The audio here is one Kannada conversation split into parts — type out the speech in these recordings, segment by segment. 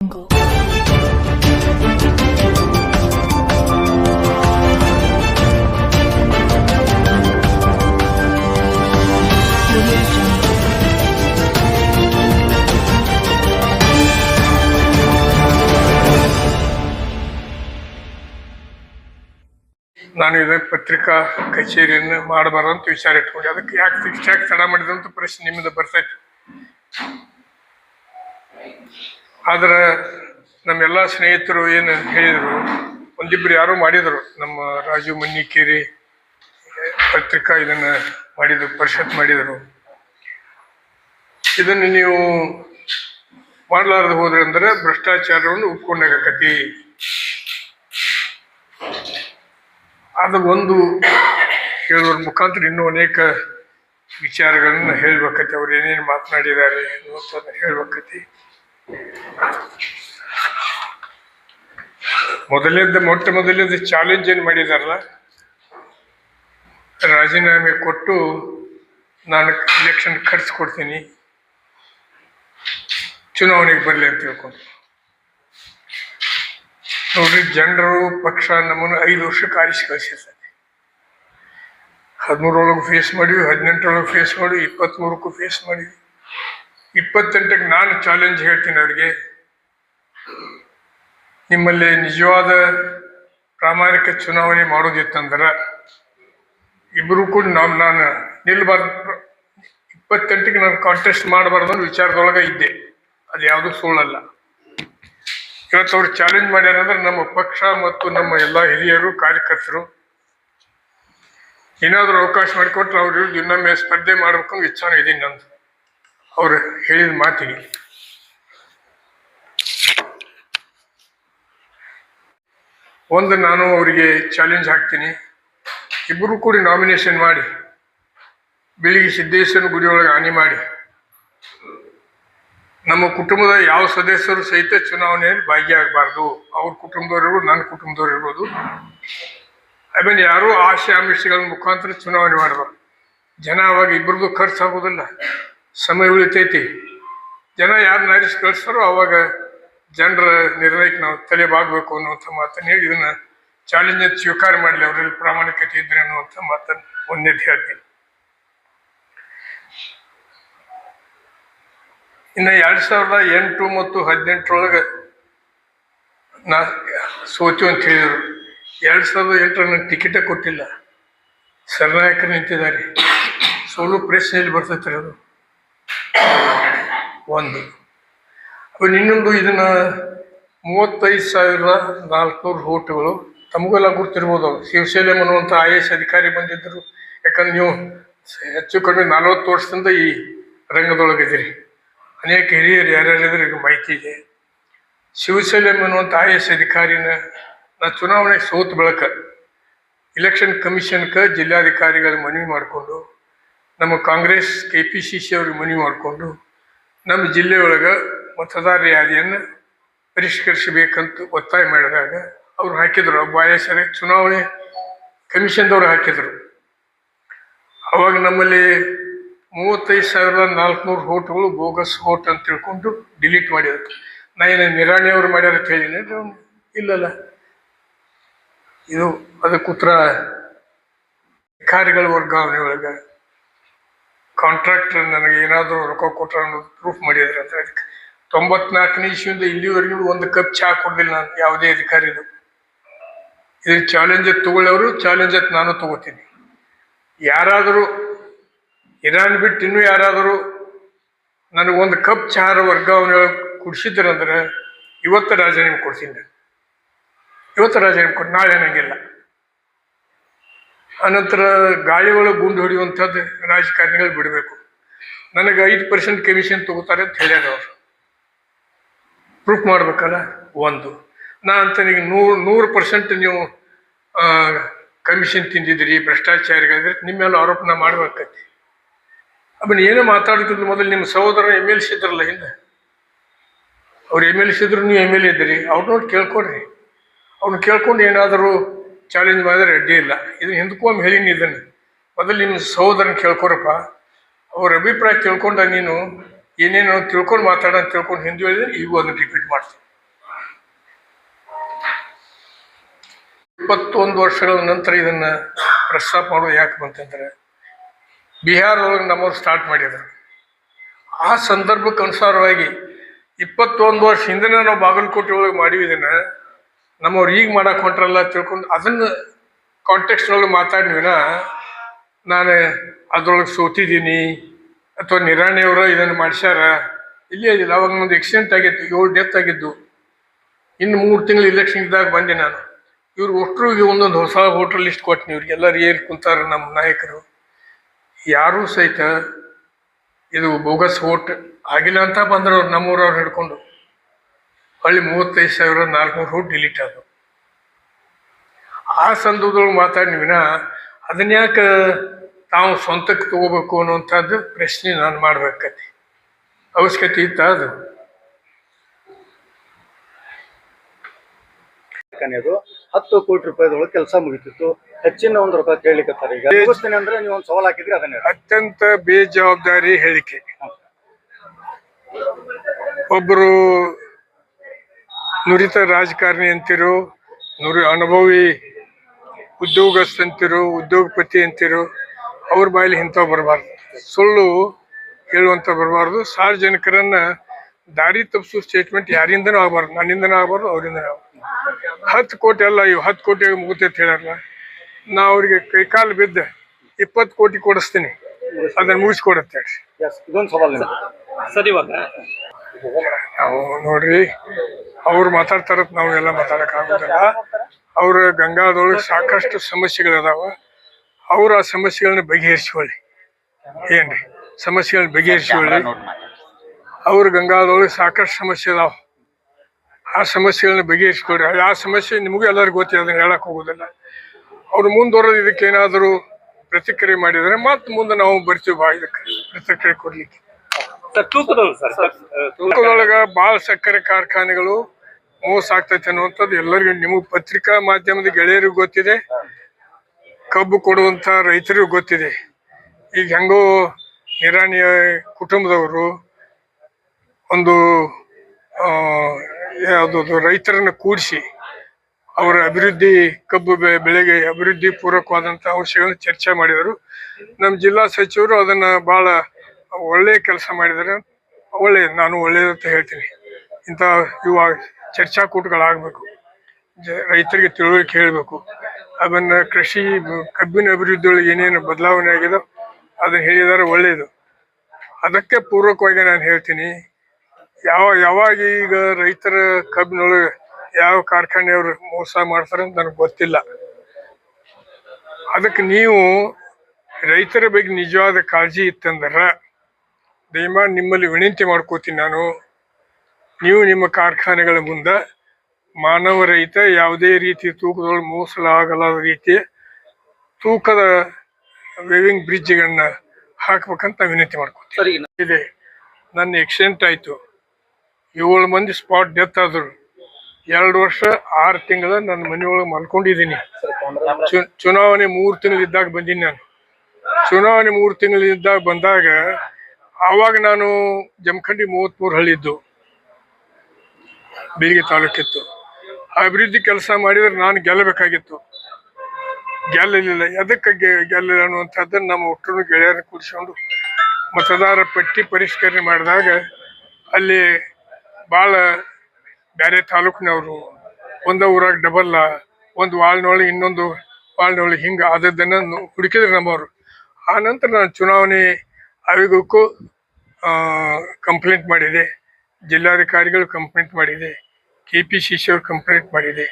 jungle. Audio jungle. ನಾನು ಇದೇ ಪತ್ರಿಕಾ ಕಚೇರಿಯನ್ನು ಮಾಡಬಾರ್ದು ಅಂತ ವಿಚಾರ ಇಟ್ಕೊಂಡೆ ಅದಕ್ಕೆ ಯಾಕೆ ಯಾಕೆ ತಡ ಮಾಡಿದಂತ ಪ್ರಶ್ನೆ ನಿಮ್ಮಿಂದ ಬರ್ತೈತೆ ಆದ್ರೆ ನಮ್ಮೆಲ್ಲ ಸ್ನೇಹಿತರು ಏನು ಹೇಳಿದರು, ಒಂದಿಬ್ರು ಯಾರೋ ಮಾಡಿದರು. ನಮ್ಮ ರಾಜು ಮನ್ನಿಕೇರಿ ಪತ್ರಿಕಾ ಇದನ್ನು ಮಾಡಿದರು, ಪರಿಷತ್ ಮಾಡಿದರು. ಇದನ್ನು ನೀವು ಮಾಡಲಾರದು ಹೋದ್ರೆ ಅಂದ್ರೆ ಭ್ರಷ್ಟಾಚಾರವನ್ನು ಒಪ್ಕೊಂಡಾಗತಿ ಅದು ಒಂದು ಹೇಳುವ ಮುಖಾಂತರ ಇನ್ನೂ ಅನೇಕ ವಿಚಾರಗಳನ್ನು ಹೇಳ್ಬೇಕತಿ ಅವ್ರು ಏನೇನು ಮಾತನಾಡಿದ್ದಾರೆ ಅನ್ನೋದನ್ನ ಹೇಳ್ಬೇಕತಿ ಮೊದಲೇದ, ಮೊಟ್ಟ ಮೊದಲೇದ ಚಾಲೆಂಜ್ ಏನು ಮಾಡಿದಾರಲ್ಲ? ರಾಜೀನಾಮೆ ಕೊಟ್ಟು ನಾನು ಇಲೆಕ್ಷನ್ ಖರ್ಚು ಕೊಡ್ತೀನಿ ಚುನಾವಣೆಗೆ ಬರಲಿ ಅಂತ ತಿಳ್ಕೊಂಡು. ನೋಡ್ರಿ, ಜನರು, ಪಕ್ಷ ನಮ್ಮನ್ನು ಐದು ವರ್ಷಕ್ಕೆ ಆರಿಸಿ ಕಳಿಸಿರ್ತಾರೆ. ಹದಿಮೂರೊಳಗೂ ಫೇಸ್ ಮಾಡಿವಿ, ಹದಿನೆಂಟರೊಳಗೆ ಫೇಸ್ ಮಾಡಿವಿ ಇಪ್ಪತ್ತ್ಮೂರಕ್ಕೂ ಫೇಸ್ ಮಾಡಿವಿ. ಇಪ್ಪತ್ತೆಂಟಕ್ಕೆ ನಾನು ಚಾಲೆಂಜ್ ಹೇಳ್ತೀನಿ ಅವರಿಗೆ. ನಿಮ್ಮಲ್ಲಿ ನಿಜವಾದ ಪ್ರಾಮಾಣಿಕ ಚುನಾವಣೆ ಮಾಡೋದಿತ್ತಂದ್ರೆ ಇಬ್ಬರು ಕೂಡ ನಾವು ನಾನು ನಿಲ್ಬಾರ್ದು. ಇಪ್ಪತ್ತೆಂಟಕ್ಕೆ ನಾನು ಕಾಂಟೆಸ್ಟ್ ಮಾಡಬಾರ್ದು ಅನ್ನೋ ವಿಚಾರದೊಳಗೆ ಇದ್ದೆ. ಅದು ಯಾವುದೂ ಸುಳ್ಳಲ್ಲ. ಇವತ್ತು ಅವ್ರು ಚಾಲೆಂಜ್ ಮಾಡ್ಯಾರಂದ್ರೆ ನಮ್ಮ ಪಕ್ಷ ಮತ್ತು ನಮ್ಮ ಎಲ್ಲ ಹಿರಿಯರು, ಕಾರ್ಯಕರ್ತರು ಏನಾದರೂ ಅವಕಾಶ ಮಾಡಿಕೊಟ್ರೆ ವಿರುದ್ಧ ಇನ್ನೊಮ್ಮೆ ಸ್ಪರ್ಧೆ ಮಾಡ್ಬೇಕು ವಿಚಾರ ಇಚ್ಛಾನು ಇದೆ ನಂದು. ಅವ್ರು ಹೇಳಿದ ಮಾತಿಗೆ. ಒಂದು ನಾನು ಅವರಿಗೆ ಚಾಲೆಂಜ್ ಹಾಕ್ತೀನಿ. ಇಬ್ಬರು ಕೂಡಿ ನಾಮಿನೇಷನ್ ಮಾಡಿ. ಬೆಳಿಗ್ಗೆ ಸಿದ್ದೇಶ್ವರನ ಗುರಿಯೊಳಗೆ ಹಾನಿ ಮಾಡಿ. ನಮ್ಮ ಕುಟುಂಬದ ಯಾವ ಸದಸ್ಯರು ಸಹಿತ ಚುನಾವಣೆಯಲ್ಲಿ ಭಾಗಿಯಾಗಬಾರ್ದು. ಅವ್ರ ಕುಟುಂಬದವ್ರು ನನ್ನ ಕುಟುಂಬದವ್ರು ಇರ್ಬೋದು. ಆಮೇಲೆ ಯಾರೂ ಆಶೆ ಆಮಿಷಗಳ ಮುಖಾಂತರ ಚುನಾವಣೆ ಮಾಡಬಾರ್ದು. ಜನ ಅವಾಗ ಇಬ್ಬರದು ಖರ್ಚು ಆಗೋದಿಲ್ಲ ಸಮಯ ಉಳಿತೈತಿ. ಜನ ಯಾರು ಆರಿಸಿ ಕಳಿಸ್ತಾರೋ ಅವಾಗ ಜನರ ನಿರ್ಣಯಕ್ಕೆ ನಾವು ತಲೆಬಾಗಬೇಕು ಅನ್ನುವಂಥ ಮಾತನ್ನು ಹೇಳಿ ಇದನ್ನು ಚಾಲೆಂಜ್ ಸ್ವೀಕಾರ ಮಾಡಲಿ, ಅವರಲ್ಲಿ ಪ್ರಾಮಾಣಿಕತೆ ಇದ್ರೆ ಅನ್ನುವಂಥ ಮಾತನ್ನು ಒಂದೇದು ಹೇಳ್ತೀನಿ. ಇನ್ನು ಎರಡು ಸಾವಿರದ ಎಂಟು ಮತ್ತು ಹದಿನೆಂಟರೊಳಗೆ ನಾ ಸೋತು ಅಂತ ಹೇಳಿದರು. ಎರಡು ಸಾವಿರದ ಎಂಟರ ಟಿಕೆಟೇ ಕೊಟ್ಟಿಲ್ಲ. ಸರ್ನಾಯಕರು ನಿಂತಿದ್ದಾರೆ. ಸೋಲು ಪ್ರೆಸ್ನಲ್ಲಿ ಬರ್ತೈತೆ ಅದು. ಒಂದು. ಇನ್ನೊಂದು ಇದನ್ನ ಮೂವತ್ತೈದು ಸಾವಿರದ ನಾಲ್ಕುನೂರು ಓಟುಗಳು ತಮಗೆಲ್ಲ ಗುರ್ತಿರ್ಬೋದು ಅವರು ಶಿವಸೇನೆ ಅನ್ನುವಂಥ ಐ ಎಸ್ ಅಧಿಕಾರಿ ಬಂದಿದ್ದರು. ಯಾಕಂದ್ರೆ ನೀವು ಹೆಚ್ಚು ಕಡಿಮೆ ನಲವತ್ತು ವರ್ಷದಿಂದ ಈ ರಂಗದೊಳಗಿದ್ದೀರಿ ಅನೇಕ ಹಿರಿಯರು ಯಾರ್ಯಾರಿದ್ರೆ ಈಗ ಮಾಹಿತಿ ಇದೆ. ಶಿವಸೇನೆ ಅನ್ನುವಂಥ ಐ ಎಸ್ ಅಧಿಕಾರಿನ ನಾ ಚುನಾವಣೆ ಸೋತ ಬೆಳಕ ಇಲೆಕ್ಷನ್ ಕಮಿಷನ್ಗೆ ಜಿಲ್ಲಾಧಿಕಾರಿಗಳ ಮನವಿ ಮಾಡಿಕೊಂಡು ನಮ್ಮ Congress K P C C ಅವ್ರಿಗೆ ಮನವಿ ಮಾಡಿಕೊಂಡು ನಮ್ಮ ಜಿಲ್ಲೆಯೊಳಗೆ ಮತದಾರ ಯಾದಿಯನ್ನು ಪರಿಷ್ಕರಿಸಬೇಕಂತ ಒತ್ತಾಯ ಮಾಡಿದಾಗ ಅವ್ರು ಹಾಕಿದ್ರು. ಎಸ್ ಚುನಾವಣೆ ಕಮಿಷನ್ದವ್ರು ಹಾಕಿದರು. ಅವಾಗ ನಮ್ಮಲ್ಲಿ ಮೂವತ್ತೈದು ಸಾವಿರದ ನಾಲ್ಕುನೂರು ಹೋಟ್ಗಳು ಬೋಗಸ್ ಹೋಟ್ ಅಂತ ತಿಳ್ಕೊಂಡು ಡಿಲೀಟ್ ಮಾಡಿದ್ರು. ನಾ ಏನು ನಿರಾಣಿಯವ್ರು ಮಾಡ್ಯಾರ ಅಂತ ಹೇಳಿನಿ. ಇಲ್ಲಲ್ಲ. ಇದು ಅದಕ್ಕೆ ಅಧಿಕಾರಿಗಳ ವರ್ಗಾವಣೆ ಒಳಗೆ ಕಾಂಟ್ರಾಕ್ಟರ್ ನನಗೆ ಏನಾದರೂ ರೊಕ್ಕ ಕೊಟ್ಟರೆ ಅನ್ನೋದು ಪ್ರೂಫ್ ಮಾಡಿದ್ರೆ ಅಂತ ಅದಕ್ಕೆ ತೊಂಬತ್ನಾಲ್ಕನೇ ಇಶ್ಯೂಯಿಂದ ಇಲ್ಲಿವರೆಗೂ ಒಂದು ಕಪ್ ಚಹಾ ಕೊಡಲಿಲ್ಲ ನಾನು, ಯಾವುದೇ ಅಧಿಕಾರಿದು. ಇದ್ರ ಚಾಲೆಂಜ್ ತಗೊಳ್ಳೋರು ಚಾಲೆಂಜ್ ನಾನು ತಗೋತೀನಿ. ಯಾರಾದರೂ, ಇರಾನ್ ಬಿಟ್ಟು ಇನ್ನೂ ಯಾರಾದರೂ ನನಗೊಂದು ಕಪ್ ಚಹಾರ ವರ್ಗಾವಣೆ ಕುಡಿಸಿದ್ರಂದ್ರೆ ಇವತ್ತು ರಾಜೀನಾಮೆ ಕೊಡ್ತೀನಿ ನಾನು. ಇವತ್ತು ರಾಜೀನಾಮೆ ಕೊಟ್ಟು ನಾಳೆ ನಂಗಿಲ್ಲ ಅನಂತರ ಗಾಳಿ ಒಳಗೆ ಗುಂಡು ಹೊಡೆಯುವಂಥದ್ದು ರಾಜಕಾರಣಿಗಳು ಬಿಡಬೇಕು. ನನಗೆ ಐದು ಪರ್ಸೆಂಟ್ ಕಮಿಷನ್ ತಗೋತಾರೆ ಅಂತ ಹೇಳ್ಯಾರ ಅವರು. ಪ್ರೂಫ್ ಮಾಡ್ಬೇಕಲ್ಲ? ಒಂದು. ನಾ ಅಂತ ನೀವು ನೂರು ನೂರು ಪರ್ಸೆಂಟ್ ನೀವು ಕಮಿಷನ್ ತಿಂದಿದ್ದೀರಿ, ಭ್ರಷ್ಟಾಚಾರಿಗಳಿದ್ರೆ ನಿಮ್ಮ ಮೇಲೆ ಆರೋಪನ ಮಾಡ್ಬೇಕೈತಿ. ಆಮೇಲೆ ಏನೇ ಮಾತಾಡ್ತಿದ್ರು ಮೊದಲು ನಿಮ್ಮ ಸಹೋದರ ಎಂ ಎಲ್ ಸಿ ಇದ್ರಲ್ಲ ಹಿಂದೆ ಅವ್ರು ಎಂ ಎಲ್ ಸಿ ಇದ್ರು, ನೀವು ಎಂ ಎಲ್ ಇದ್ದೀರಿ. ಅವ್ರು ನೋಡಿ ಕೇಳ್ಕೊಡ್ರಿ ಅವ್ರನ್ನ ಕೇಳ್ಕೊಂಡು ಏನಾದರೂ ಚಾಲೆಂಜ್ ಮಾಡಿದ್ರೆ ಅಡ್ಡಿ ಇಲ್ಲ. ಇದು ಹಿಂದ್ಕೊಮ್ಮೆ ಹೇಳಿನಿ ಇದನ್ನು. ಮೊದಲು ನಿಮ್ಮ ಸಹೋದರನ ಕೇಳ್ಕೊರಪ್ಪ. ಅವ್ರ ಅಭಿಪ್ರಾಯ ತಿಳ್ಕೊಂಡ ನೀನು, ಏನೇನು ತಿಳ್ಕೊಂಡು ಮಾತಾಡ ತಿಳ್ಕೊಂಡು ಹಿಂದೆ ಹೇಳಿದ್ರೆ ಈಗ ಅದನ್ನು ರಿಪೀಟ್ ಮಾಡ್ತೀನಿ. ಇಪ್ಪತ್ತೊಂದು ವರ್ಷಗಳ ನಂತರ ಇದನ್ನ ಪ್ರಸ್ತಾಪ ಮಾಡೋದು ಯಾಕೆ ಬಂತಂದ್ರೆ, ಬಿಹಾರದೊಳಗೆ ನಮ್ಮವ್ರು ಸ್ಟಾರ್ಟ್ ಮಾಡಿದ್ರು. ಆ ಸಂದರ್ಭಕ್ಕೆ ಅನುಸಾರವಾಗಿ ಇಪ್ಪತ್ತೊಂದು ವರ್ಷ ಹಿಂದೆ ನಾವು ಬಾಗಲಕೋಟೆ ಒಳಗೆ ಮಾಡಿವಿ ಇದನ್ನು ನಮ್ಮವ್ರು ಈಗ ಮಾಡಕ್ಕೆ ಹೊಂಟ್ರಲ್ಲ ತಿಳ್ಕೊಂಡು ಅದನ್ನ ನಲ್ಲಿ ಮಾತಾಡಿವಿನ ನಾನು ಅದ್ರೊಳಗೆ ಸೋತಿದ್ದೀನಿ ಅಥವಾ ನಿರಾಣಿಯವರು ಇದನ್ನು ಮಾಡಿಸ್ಯಾರ? ಇಲ್ಲೇ ಇದಿಲ್ಲ ಅವಾಗ ಒಂದು ಎಕ್ಸಿಡೆಂಟ್ ಆಗಿತ್ತು, ಏಳು ಡೆತ್ ಆಗಿದ್ದು. ಇನ್ನು ಮೂರು ತಿಂಗಳು ಇಲೆಕ್ಷನ್ ಇದ್ದಾಗ ಬಂದೆ ನಾನು. ಇವ್ರು ಒಟ್ಟರಿಗೆ ಒಂದೊಂದು ಹೊಸ ಹೋಟೆಲ್ ಲಿಸ್ಟ್ ಕೊಟ್ಟಿನಿ ಇವ್ರಿಗೆಲ್ಲರೂ ಏನು ಕುಂತಾರ ನಮ್ಮ ನಾಯಕರು. ಯಾರೂ ಸಹಿತ ಇದು ಬೋಗಸ್ ಓಟ್ ಆಗಿಲ್ಲ ಅಂತ ಬಂದ್ರೆ ಅವ್ರು, ನಮ್ಮೂರವ್ರು ಹಿಡ್ಕೊಂಡು. ಹೊಳ್ಳಿ ಮೂವತ್ತೈದು ಸಾವಿರ ನಾಲ್ಕುನೂರು ಡಿಲೀಟ್ ಆದವು. ಆ ಸಂದರ್ಭದೊಳಗೆ ಮಾತಾಡಿ ವಿನ ಅದನ್ನ ಯಾಕೆ ತಾವು ಸ್ವಂತಕ್ಕೆ ತಗೋಬೇಕು ಅನ್ನುವಂಥದ್ದು ಪ್ರಶ್ನೆ ನಾನು ಮಾಡ್ಬೇಕತಿ. ಅವಶ್ಯಕತೆ ಇತ್ತ ಅದು? ಅದು ಹತ್ತು ಕೋಟಿ ರೂಪಾಯಿದೊಳಗೆ ಕೆಲಸ ಮುಗಿತಿತ್ತು. ಹೆಚ್ಚಿನ ಒಂದು ರೂಪಾಯಿ ಕೇಳಲಿಕ್ಕೆ ಈಗ. ಯೋಚನೆ ಅಂದ್ರೆ ನೀವು ಒಂದು ಸವಾಲ್ ಹಾಕಿದ್ರಿ ಅದನ್ನ ಅತ್ಯಂತ ಬೇಜವಾಬ್ದಾರಿ ಹೇಳಿಕೆ. ಒಬ್ಬರು ನುರಿತ ರಾಜಕಾರಣಿ ಅಂತಿರು ನುರಿ ಅನುಭವಿ ಉದ್ಯೋಗಸ್ಥ ಅಂತಿರು ಉದ್ಯೋಗಪತಿ ಅಂತಿರು ಅವ್ರ ಬಾಯಲ್ಲಿ ಇಂಥವು ಬರಬಾರ್ದು. ಸುಳ್ಳು ಹೇಳುವಂಥ ಬರಬಾರ್ದು. ಸಾರ್ವಜನಿಕರನ್ನ ದಾರಿ ತಪ್ಪಿಸೋ ಸ್ಟೇಟ್ಮೆಂಟ್ ಯಾರಿಂದನೂ ಆಗಬಾರ್ದು. ನನ್ನಿಂದನೂ ಆಗಬಾರ್ದು ಅವರಿಂದನೂ ಆಗಬಾರ್ದು. ಹತ್ತು ಕೋಟಿ ಅಲ್ಲ ಇವು ಹತ್ತು ಕೋಟಿ ಅಂತ ಹೇಳಲ್ಲ ನಾ ಅವ್ರಿಗೆ ಕೈಕಾಲು ಬಿದ್ದ ಇಪ್ಪತ್ತು ಕೋಟಿ ಕೊಡಿಸ್ತೀನಿ. ಅದನ್ನು ಮುಗಿಸ್ಕೊಡತ್ತೆ. ಸರಿ ಇದೊಂದು ಸವಾಲ್ ಸರ್ ಇವಾಗ ನಾವು ನೋಡ್ರಿ ಅವ್ರು ಮಾತಾಡ್ತಾರತ್ ನಾವೆಲ್ಲ ಮಾತಾಡಕ್ ಆಗೋದಿಲ್ಲ. ಅವ್ರ ಗಂಗಾದೊಳಗೆ ಸಾಕಷ್ಟು ಸಮಸ್ಯೆಗಳದಾವ ಅವ್ರ ಆ ಸಮಸ್ಯೆಗಳನ್ನ ಬಗೆಹರಿಸ್ಕೊಳ್ಳಿ. ಏನ್ರಿ? ಸಮಸ್ಯೆಗಳನ್ನ ಬಗೆಹರಿಸ್ಕೊಳ್ಳಿ. ಅವ್ರ ಗಂಗಾದೊಳಗೆ ಸಾಕಷ್ಟು ಸಮಸ್ಯೆ ಅದಾವ. ಆ ಸಮಸ್ಯೆಗಳನ್ನ ಬಗೆಹರಿಸ್ಕೊಳ್ರಿ. ಆ ಸಮಸ್ಯೆ ನಿಮಗೂ ಎಲ್ಲರಿಗೂ ಗೊತ್ತಿದೆ ಅದನ್ನ ಹೇಳಕ್ ಹೋಗೋದಿಲ್ಲ. ಅವ್ರು ಮುಂದುವರೆದು ಇದಕ್ಕೆ ಏನಾದರೂ ಪ್ರತಿಕ್ರಿಯೆ ಮಾಡಿದರೆ ಮತ್ತೆ ಮುಂದೆ ನಾವು ಬರ್ತೀವಿ ಬಾ ಇದಕ್ಕೆ ಪ್ರತಿಕ್ರಿಯೆ ಕೊಡ್ಲಿಕ್ಕೆ. ತೂಕದೊಳಗೆ ತೂಕದೊಳಗ ಭಾಳ ಸಕ್ಕರೆ ಕಾರ್ಖಾನೆಗಳು ಮೋಸ ಆಗ್ತೈತೆ ಅನ್ನುವಂಥದ್ದು ಎಲ್ಲರಿಗೂ ನಿಮಗೆ ಪತ್ರಿಕಾ ಮಾಧ್ಯಮದ ಗೆಳೆಯರಿಗೂ ಗೊತ್ತಿದೆ. ಕಬ್ಬು ಕೊಡುವಂಥ ರೈತರಿಗೂ ಗೊತ್ತಿದೆ. ಈಗ ಹೆಂಗೋ ನಿರಾಣಿಯ ಕುಟುಂಬದವರು ಒಂದು ಆ, ಯಾವುದು ರೈತರನ್ನ ಕೂಡಿಸಿ ಅವರ ಅಭಿವೃದ್ಧಿ ಕಬ್ಬು ಬೆಳೆಗೆ ಅಭಿವೃದ್ಧಿ ಪೂರಕವಾದಂಥ ಅಂಶಗಳನ್ನ ಚರ್ಚೆ ಮಾಡಿದರು. ನಮ್ಮ ಜಿಲ್ಲಾ ಸಚಿವರು ಅದನ್ನ ಬಹಳ ಒಳ್ಳೆಯ ಕೆಲಸ ಮಾಡಿದರೆ ಒಳ್ಳೆಯದು ನಾನು ಒಳ್ಳೆಯದಂತ ಹೇಳ್ತೀನಿ. ಇಂಥ ಯುವ ಚರ್ಚಾಕೂಟಗಳಾಗಬೇಕು. ಜ, ರೈತರಿಗೆ ತಿಳುವಳಿಕೆ ಹೇಳಬೇಕು. ಅದನ್ನು ಕೃಷಿ, ಕಬ್ಬಿನ ಅಭಿವೃದ್ಧಿಯೊಳಗೆ ಏನೇನು ಬದಲಾವಣೆ ಆಗಿದೆ ಅದನ್ನು ಹೇಳಿದರೆ ಒಳ್ಳೆಯದು ಅದಕ್ಕೆ ಪೂರ್ವಕವಾಗಿ ನಾನು ಹೇಳ್ತೀನಿ, ಯಾವ, ಯಾವಾಗ ಈಗ ರೈತರ ಕಬ್ಬಿನೊಳಗೆ ಯಾವ ಕಾರ್ಖಾನೆಯವರು ಮೋಸ ಮಾಡ್ತಾರೆ ಅಂತ ನನಗೆ ಗೊತ್ತಿಲ್ಲ. ಅದಕ್ಕೆ ನೀವು ರೈತರ ಬಗ್ಗೆ ನಿಜವಾದ ಕಾಳಜಿ ಇತ್ತಂದ್ರೆ ದಯಮಾಡಿ ನಿಮ್ಮಲ್ಲಿ ವಿನಂತಿ ಮಾಡ್ಕೋತೀನಿ ನಾನು. ನೀವು ನಿಮ್ಮ ಕಾರ್ಖಾನೆಗಳ ಮುಂದೆ ಮಾನವ ರಹಿತ ಯಾವುದೇ ರೀತಿ ತೂಕದೊಳಗೆ ಮೋಸಲಾಗಲಾದ ರೀತಿ ತೂಕದ ವೇವಿಂಗ್ ಬ್ರಿಡ್ಜ್ಗಳನ್ನ ಹಾಕ್ಬೇಕಂತ ವಿನಂತಿ ಮಾಡ್ಕೊತೀನಿ. ಇದೆ. ನನ್ನ ಎಕ್ಸಿಡೆಂಟ್ ಆಯಿತು. ಏಳು ಮಂದಿ ಸ್ಪಾಟ್ ಡೆತ್ ಆದರು. ಎರಡು ವರ್ಷ ಆರು ತಿಂಗಳ ನನ್ನ ಮನೆಯೊಳಗೆ ಮಲ್ಕೊಂಡಿದ್ದೀನಿ. ಚುನಾವಣೆ ಮೂರು ತಿಂಗಳಿದ್ದಾಗ ಬಂದೀನಿ ನಾನು. ಚುನಾವಣೆ ಮೂರು ತಿಂಗಳಿದ್ದಾಗ ಬಂದಾಗ ಆವಾಗ ನಾನು ಜಮಖಂಡಿ ಮೂವತ್ತ್ಮೂರು ಹಳ್ಳಿದ್ದು ಬೀಳಿಗೆ ತಾಲೂಕಿತ್ತು. ಅಭಿವೃದ್ಧಿ ಕೆಲಸ ಮಾಡಿದ್ರೆ ನಾನು ಗೆಲ್ಲಬೇಕಾಗಿತ್ತು. ಗೆಲ್ಲಲಿಲ್ಲ. ಎದಕ್ಕೆ ಗೆ- ಗೆಲ್ಲಲಿಲ್ಲ ಅನ್ನುವಂಥದ್ದನ್ನು ನಮ್ಮ ಒಟ್ಟರು ಗೆಳೆಯರನ್ನು ಕೂಡಿಸ್ಕೊಂಡು ಮತದಾರ ಪಟ್ಟಿ ಪರಿಷ್ಕರಣೆ ಮಾಡಿದಾಗ ಅಲ್ಲಿ ಭಾಳ ಬೇರೆ ತಾಲೂಕಿನವರು, ಒಂದು ಊರಾಗ ಡಬಲ್ಲ ಒಂದು ವಾಳ್ನೊಳಗೆ ಇನ್ನೊಂದು ವಾಳ್ನೊಳಗೆ ಹಿಂಗೆ ಆದದ್ದನ್ನು ಹುಡುಕಿದ್ರು ನಮ್ಮವರು. ಆ ನಂತರ ನಾನು ಚುನಾವಣೆ ಆಯೋಗಕ್ಕೂ ಕಂಪ್ಲೇಂಟ್ ಮಾಡಿದೆ. ಜಿಲ್ಲಾಧಿಕಾರಿಗಳು ಕಂಪ್ಲೇಂಟ್ ಮಾಡಿದೆ. ಕೆ ಪಿ ಸಿ ಸಿ ಅವರು ಕಂಪ್ಲೇಂಟ್ ಮಾಡಿದೆ.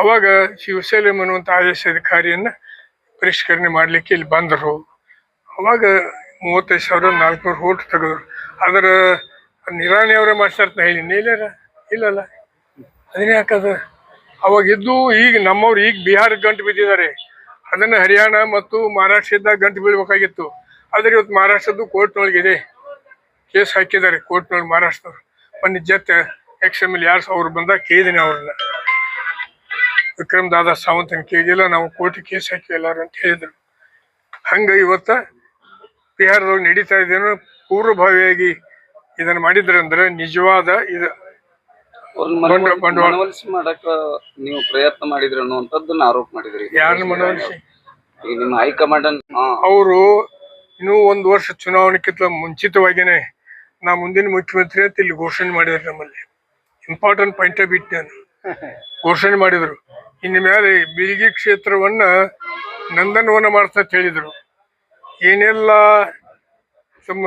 ಅವಾಗ ಶಿವಸೇನೆ ಅನ್ನುವಂಥ ಎಸ್ ಅಧಿಕಾರಿಯನ್ನು ಪರಿಷ್ಕರಣೆ ಮಾಡಲಿಕ್ಕೆ ಇಲ್ಲಿ ಬಂದರು. ಅವಾಗ ಮೂವತ್ತೈದು ಸಾವಿರ ನಾಲ್ಕುನೂರು ಓಟ್ ತೆಗೆದ್ರು. ಅದರ ನಿರಾಣಿ ಅವರೇ ಮಾಡ್ಸಾರ್ತ ಹೇಳಿ ಇಲ್ಲರ ಇಲ್ಲಲ್ಲ. ಅದನ್ನೇ ಯಾಕದ ಅವಾಗಿದ್ದು ಈಗ ನಮ್ಮವ್ರು ಈಗ ಬಿಹಾರ ಗಂಟು ಬಿದ್ದಿದ್ದಾರೆ. ಅದನ್ನು ಹರಿಯಾಣ ಮತ್ತು ಮಹಾರಾಷ್ಟ್ರದಾಗ ಗಂಟು ಬೀಳ್ಬೇಕಾಗಿತ್ತು. ಆದರೆ ಇವತ್ತು ಮಹಾರಾಷ್ಟ್ರದ್ದು ಇದೆ ಕೇಸ್ ಹಾಕಿದ್ದಾರೆ ಕೋರ್ಟ್ನೊಳಗೆ ಮಹಾರಾಷ್ಟ್ರದವ್ರು. ಮೊನ್ನೆ ಜತ್ ಎಕ್ಸ್ ಎಂ ಎಲ್ ಯಾರು ಅವ್ರು ಬಂದಾಗ ಕೇಳಿದ್ದೀನಿ ಅವ್ರನ್ನ. ವಿಕ್ರಮ್ ದಾದಾ ಸಾವಂತನ ಕೇಳಿಲ್ಲ ನಾವು ಕೋರ್ಟ್ ಕೇಸ್ ಹಾಕಿ ಎಲ್ಲಾರು ಅಂತ ಹೇಳಿದ್ರು. ಹಂಗ ಇವತ್ತ ಬಿಹಾರದೊಳಗೆ ನಡೀತಾ ಇದೇನೋ ಪೂರ್ವಭಾವಿಯಾಗಿ ಇದನ್ನು ಮಾಡಿದ್ರಂದ್ರೆ ನಿಜವಾದ ಇದು. ಮನವೊಲಿಸಿ ಮಾಡಕ ನೀವು ಪ್ರಯತ್ನ ಮಾಡಿದ್ರಿ ಅನ್ನುವಂಥದ್ದನ್ನ ಆರೋಪ ಮಾಡಿದ್ರಿ. ಯಾರನ್ನ ಮನವೊಲಿಸಿ? ನಿಮ್ಮ ಹೈಕಮಾಂಡ್ ಅವರು ಇನ್ನೂ ಒಂದು ವರ್ಷ ಚುನಾವಣೆಕ್ಕಿಂತ ಮುಂಚಿತವಾಗಿನೇ ನಾ ಮುಂದಿನ ಮುಖ್ಯಮಂತ್ರಿ ಅಂತ ಇಲ್ಲಿ ಘೋಷಣೆ ಮಾಡಿದ್ರು ನಮ್ಮಲ್ಲಿ. ಇಂಪಾರ್ಟೆಂಟ್ ಪಾಯಿಂಟ್ ಬಿಟ್ಟು ನಾನು. ಘೋಷಣೆ ಮಾಡಿದ್ರು. ಇನ್ನು ಮೇಲೆ ಬಿಲ್ಗಿ ಕ್ಷೇತ್ರವನ್ನ ನಂದನವನ ಮಾಡ್ತಾ ಹೇಳಿದ್ರು. ಏನೆಲ್ಲ ತಮ್ಮ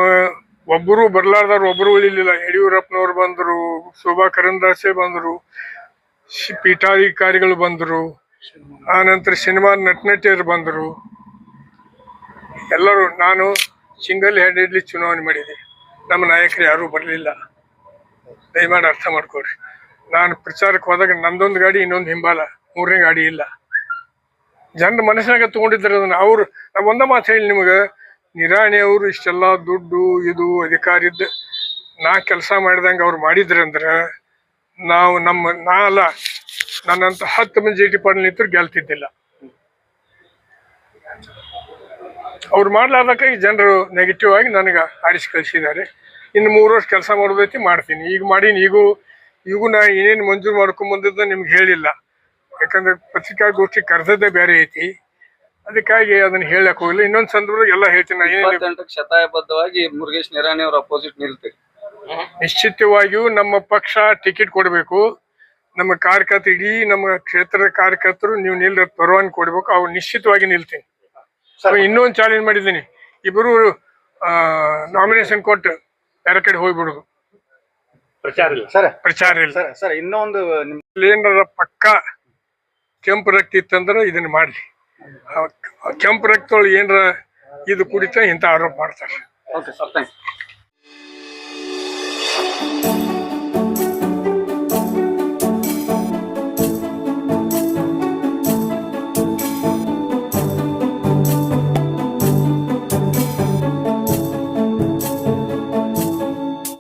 ಒಬ್ಬರು ಬರ್ಲಾರ್ದವ್ರು ಒಬ್ಬರು ಉಳಿಲಿಲ್ಲ. ಯಡಿಯೂರಪ್ಪನವ್ರು ಬಂದರು ಶೋಭಾ ಕರಂದಾಸೆ ಬಂದರು ಪೀಠಾಧಿಕಾರಿಗಳು ಬಂದರು. ಆನಂತರ ಸಿನಿಮಾ ನಟನಟಿಯರು ಬಂದರು. ಎಲ್ಲರೂ ನಾನು ಸಿಂಗಲ್ ಹ್ಯಾಂಡೆಡ್ಲಿ ಚುನಾವಣೆ ಮಾಡಿದೆ. ನಮ್ಮ ನಾಯಕರು ಯಾರೂ ಬರಲಿಲ್ಲ. ದಯಮಾಡಿ ಅರ್ಥ ಮಾಡ್ಕೊಡ್ರಿ ನಾನು ಪ್ರಚಾರಕ್ಕೆ ಹೋದಾಗ ನಂದೊಂದು ಗಾಡಿ, ಇನ್ನೊಂದು ಹಿಂಬಾಲ. ಮೂರನೇ ಗಾಡಿ ಇಲ್ಲ. ಜನರ ಮನಸ್ಸಿನಾಗ ತಗೊಂಡಿದ್ದಾರೆ ಅದನ್ನು. ಅವರು ನಾವು ಒಂದ ಮಾತು ಹೇಳಿ ನಿಮಗೆ. ನಿರಾಣಿ ಅವರು ಇಷ್ಟೆಲ್ಲ ದುಡ್ಡು, ಇದು, ಅಧಿಕಾರ ಇದ್ದ ನಾ ಕೆಲಸ ಮಾಡಿದಂಗೆ ಅವ್ರು ಮಾಡಿದ್ರೆ ಅಂದ್ರೆ ನಾವು ನಮ್ಮ, ನಾ ನನ್ನಂತ ಹತ್ತು ಮಂದಿ ಜೆ ಟಿ ನಿಂತರು ಗೆಲ್ತಿದ್ದಿಲ್ಲ. ಅವ್ರು ಮಾಡ್ಲಾರ್ದಕ್ಕಾಗಿ ಜನರು ನೆಗೆಟಿವ್ ಆಗಿ ನನಗೆ ಆರಿಸಿ ಕಳಿಸಿದ್ದಾರೆ. ಇನ್ನು ಮೂರು ವರ್ಷ ಕೆಲಸ ಮಾಡೋದೈತಿ ಮಾಡ್ತೀನಿ. ಈಗ ಮಾಡೀನಿ. ಈಗೂ ಈಗೂ ನಾ ಏನೇನು ಮಂಜೂರು ಮಾಡ್ಕೊಂಡ್ ಬಂದಿದ್ದ ನಿಮ್ಗೆ ಹೇಳಿಲ್ಲ. ಯಾಕಂದ್ರೆ ಪತ್ರಿಕಾಗೋಷ್ಠಿ ಕರೆದದ್ದೇ ಬೇರೆ ಐತಿ. ಅದಕ್ಕಾಗಿ ಅದನ್ನ ಹೇಳಕ್ ಹೋಗಿಲ್ಲ. ಇನ್ನೊಂದು ಸಂದರ್ಭದಾಗ ಎಲ್ಲ ಹೇಳ್ತೀನಿ. ಏನೇನು ಶತಾಯಬದ್ಧವಾಗಿ ಮುರುಗೇಶ್ ನಿರಾಣಿ ಅವ್ರ ಅಪೋಸಿಟ್ ನಿಲ್ತೀರಿ ನಿಶ್ಚಿತವಾಗಿಯೂ ನಮ್ಮ ಪಕ್ಷ ಟಿಕೆಟ್ ಕೊಡಬೇಕು. ನಮ್ಮ ಕಾರ್ಯಕರ್ತರು ಇಡೀ ನಮ್ಮ ಕ್ಷೇತ್ರದ ಕಾರ್ಯಕರ್ತರು ನೀವು ನಿಲ್ ಪರವಾನಗಿ ಕೊಡಬೇಕು. ಅವ್ರು ನಿಶ್ಚಿತವಾಗಿ ನಿಲ್ತೀನಿ. ಇನ್ನೊಂದು ಚಾಲೆಂಜ್ ಮಾಡಿದ್ದೀನಿ. ಇಬ್ಬರು ನಾಮಿನೇಷನ್ ಕೊಟ್ಟು ಬೇರೆ ಕಡೆ ಹೋಗ್ಬಿಡುದು. ಪ್ರಚಾರ ಇಲ್ಲ. ಸರ್. ಪ್ರಚಾರ ಇಲ್ಲ. ಸರ್ ಸರ್ ಇನ್ನೊಂದು ಏನಾರ ಪಕ್ಕ ಕೆಂಪು ರಕ್ತ ಇತ್ತಂದ್ರೆ ಇದನ್ನ ಮಾಡ್ಲಿ. ಆ ಕೆಂಪು ರಕ್ತ ಏನಾರ ಇದು ಕುಡಿತ ಇಂಥ ಆರೋಪ ಮಾಡ್ತಾರೆ. Okay sir thanks